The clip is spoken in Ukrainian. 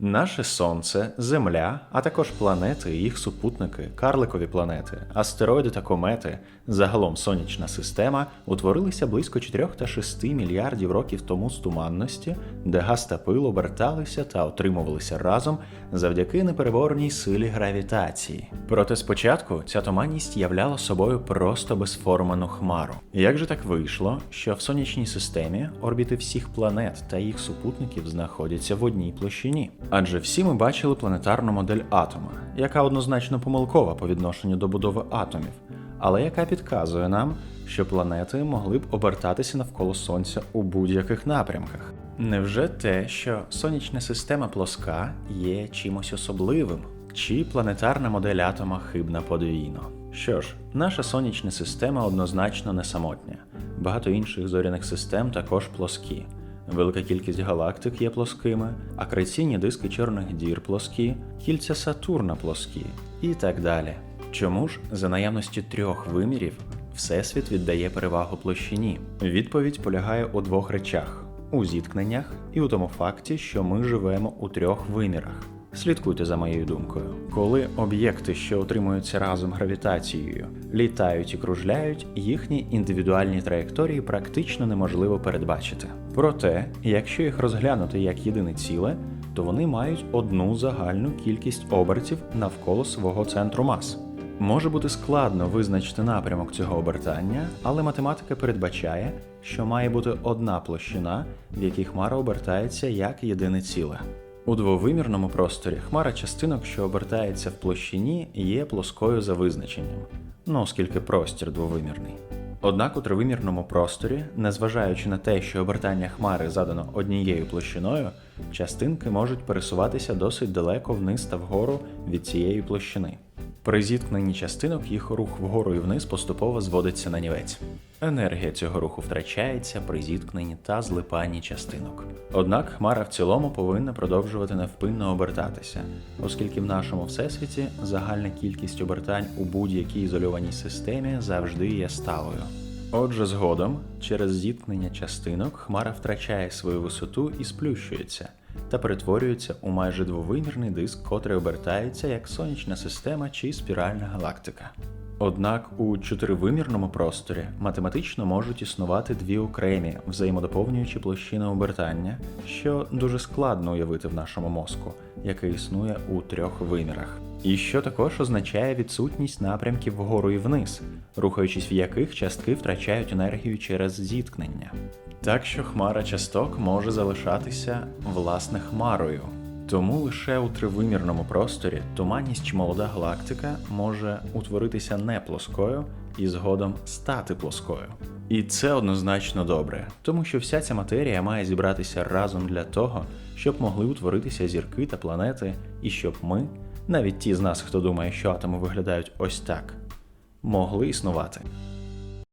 Наше Сонце, Земля, а також планети, їх супутники, карликові планети, астероїди та комети, загалом сонячна система утворилися близько 4 та 6 мільярдів років тому з туманності, де газ та пил оберталися та отримувалися разом завдяки непереборній силі гравітації. Проте спочатку ця туманність являла собою просто безформену хмару. Як же так вийшло, що в сонячній системі орбіти всіх планет та їх супутників знаходяться в одній площині? Адже всі ми бачили планетарну модель атома, яка однозначно помилкова по відношенню до будови атомів, але яка підказує нам, що планети могли б обертатися навколо Сонця у будь-яких напрямках. Невже те, що сонячна система плоска є чимось особливим? Чи планетарна модель атома хибна подвійно? Що ж, наша сонячна система однозначно не самотня. Багато інших зоряних систем також плоскі. Велика кількість галактик є плоскими, акреційні диски чорних дір плоскі, кільця Сатурна плоскі і так далі. Чому ж за наявності трьох вимірів Всесвіт віддає перевагу площині? Відповідь полягає у двох речах: у зіткненнях і у тому факті, що ми живемо у трьох вимірах. Слідкуйте за моєю думкою. Коли об'єкти, що утримуються разом гравітацією, літають і кружляють, їхні індивідуальні траєкторії практично неможливо передбачити. Проте, якщо їх розглянути як єдине ціле, то вони мають одну загальну кількість обертів навколо свого центру мас. Може бути складно визначити напрямок цього обертання, але математика передбачає, що має бути одна площина, в якій хмара обертається як єдине ціле. У двовимірному просторі хмара частинок, що обертається в площині, є плоскою за визначенням, ну оскільки простір двовимірний. Однак у тривимірному просторі, незважаючи на те, що обертання хмари задано однією площиною, частинки можуть пересуватися досить далеко вниз та вгору від цієї площини. При зіткненні частинок їх рух вгору і вниз поступово зводиться на нівець. Енергія цього руху втрачається при зіткненні та злипанні частинок. Однак хмара в цілому повинна продовжувати невпинно обертатися, оскільки в нашому всесвіті загальна кількість обертань у будь-якій ізольованій системі завжди є сталою. Отже, згодом, через зіткнення частинок хмара втрачає свою висоту і сплющується та перетворюється у майже двовимірний диск, котрий обертається як сонячна система чи спіральна галактика. Однак у чотиривимірному просторі математично можуть існувати дві окремі взаємодоповнюючі площини обертання, що дуже складно уявити в нашому мозку, яке існує у трьох вимірах. І що також означає відсутність напрямків вгору і вниз, рухаючись в яких частки втрачають енергію через зіткнення. Так що хмара часток може залишатися власне хмарою. Тому лише у тривимірному просторі туманність молода галактика може утворитися не плоскою і згодом стати плоскою. І це однозначно добре, тому що вся ця матерія має зібратися разом для того, щоб могли утворитися зірки та планети, і щоб ми, навіть ті з нас, хто думає, що атоми виглядають ось так, могли існувати.